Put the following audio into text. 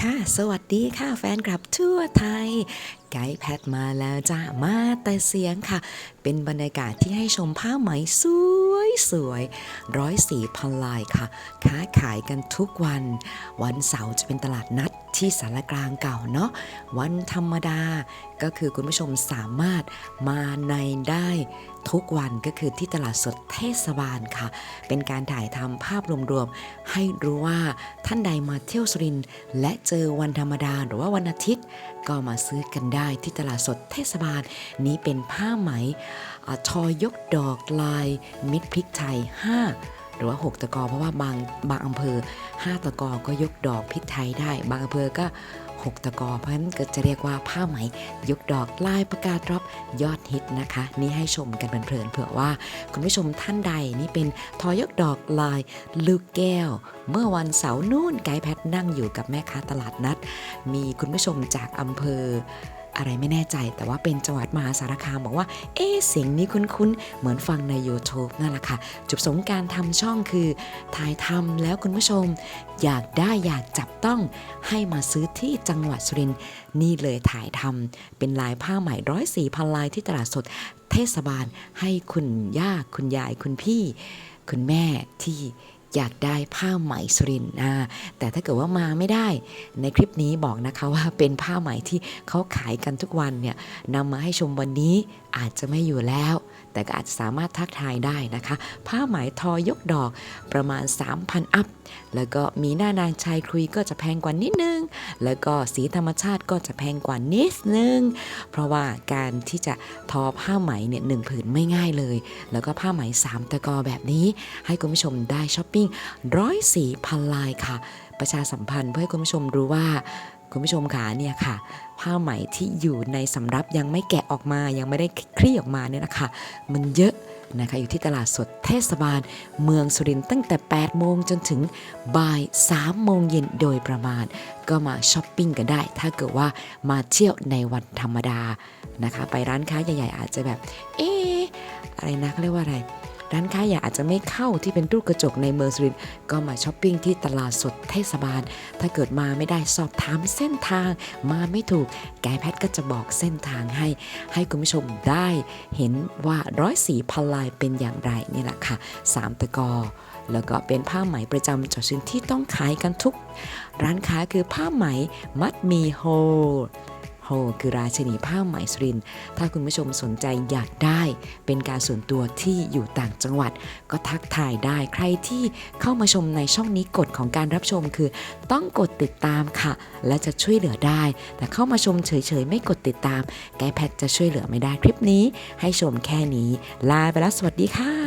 ค่ะ สวัสดีค่ะแฟนคลับทั่วไทย ไกด์แพทมาแล้วจ้ามาแต่เสียงค่ะ เป็นบรรยากาศที่ให้ชมผ้าไหมสวยสวยร้อยสีพันลายค่ะ ค้าขายกันทุกวัน วันเสาร์จะเป็นตลาดนัด ที่สารกลางเก่าเนาะวันธรรมดาก็คือคุณผู้ชมสามารถมาในได้ทุกวันก็คือที่ตลาดสดเทศบาลค่ะ เป็นการถ่ายทำภาพรวมๆให้รู้ว่าท่านใดมาเที่ยวสุรินทร์และเจอวันธรรมดาหรือว่าวันอาทิตย์ ก็มาซื้อกันได้ที่ตลาดสดเทศบาล นี้เป็นผ้าไหมอทอยกดอกลายมิตรพริกไทย5 หรือว่า 6 ตะกอ เพราะว่าบางบางอำเภอ 5 ตะกอ ก็ยกดอกพริกไทยได้ บางอำเภอก็ 6 ตะกอ เพราะฉะนั้นก็จะเรียกว่าผ้าไหม ยกดอกลายประกาศรับยอดฮิตนะคะ นี่ให้ชมกันเพลินเผื่อว่า คุณผู้ชมท่านใดนี่เป็นทอยกดอกลายลูกแก้ว เมื่อวันเสาร์นู่นไกด์แพทนั่งอยู่กับแม่ค้าตลาดนัด มีคุณผู้ชมจากอำเภอ อะไรไม่แน่ใจ แต่ว่าเป็นจังหวัดมหาสารคามบอกว่า เอ๊เสียงนี้คุ้นๆ เหมือนฟังใน YouTube นั่นแหละค่ะ จุดประสงค์การทำช่องคือ ถ่ายทำแล้วคุณผู้ชม อยากได้อยากจับต้องให้มาซื้อที่จังหวัดสุรินทร์นี่เลยถ่ายทำเป็นลายผ้าไหมร้อยสี่พันลายที่ตลาดสด เทศบาลให้คุณย่าคุณยายคุณพี่ คุณแม่ที่ อยากได้ผ้าไหมสุรินอ่าแต่ถ้าเกิดว่ามาไม่ได้ ในคลิปนี้บอกนะคะว่าเป็นผ้าไหมที่เขาขายกันทุกวันเนี่ยนำมาให้ชมวันนี้อาจจะไม่อยู่แล้ว แต่ก็อาจจะสามารถทักทายได้นะคะ ผ้าไหมทอยกดอกประมาณ 3,000 อัพ แล้วก็มีหน้านางชายคลุยก็จะแพงกว่านิดนึง แล้วก็สีธรรมชาติก็จะแพงกว่านิดนึง เพราะว่าการที่จะทอผ้าไหมเนี่ยหนึ่งผืนไม่ง่ายเลย แล้วก็ผ้าไหมสามตะกอแบบนี้ ให้คุณผู้ชมได้ช้อปปิ้งร้อยสี่พันลายค่ะ ประชาสัมพันธ์เพื่อให้คุณผู้ชมรู้ว่าคุณผู้ชมขาเนี่ยค่ะ ผ้าไหมที่อยู่ในสำรับยังไม่แกะออกมายังไม่ได้คลี่ออกมาเนี่ยนะคะ มันเยอะนะคะอยู่ที่ตลาดสดเทศบาล เมืองสุรินทร์ตั้งแต่ 8 โมงจนถึงบ่าย 3 โมงเย็นโดยประมาณ ก็มาช้อปปิ้งกันได้ ถ้าเกิดว่ามาเที่ยวในวันธรรมดานะคะ ไปร้านค้าใหญ่ๆอาจจะแบบ เอ๊อะไรนะเขาเรียกว่าอะไร ร้านค้าใหญ่อาจจะไม่เข้าที่เป็นตู้กระจกในเมืองสุรินทร์ก็มาช้อปปิ้งที่ตลาดสดเทศบาล ถ้าเกิดมาไม่ได้สอบถามเส้นทาง มาไม่ถูกไกด์แพทก็จะบอกเส้นทางให้ ให้คุณผู้ชมได้เห็นว่าร้อยสีพันลายเป็นอย่างไรนี่แหละค่ะสามตะกอแล้วก็เป็นผ้าไหมประจำจังหวัดสุรินที่ต้องขายกันทุก ร้านค้าคือผ้าไหมมัดมีโฮ โฮคือราชินีผ้าไหมสุริน ถ้าคุณผู้ชมสนใจอยากได้ เป็นการส่วนตัวที่อยู่ต่างจังหวัด ก็ทักทายได้ใครที่เข้ามาชมในช่องนี้กฎของการรับชมคือ ต้องกดติดตามค่ะ และจะช่วยเหลือได้ แต่เข้ามาชมเฉยๆ ไม่กดติดตามไกแพทจะช่วยเหลือไม่ได้คลิปนี้ ให้ชมแค่นี้ ลาไปแล้วสวัสดีค่ะ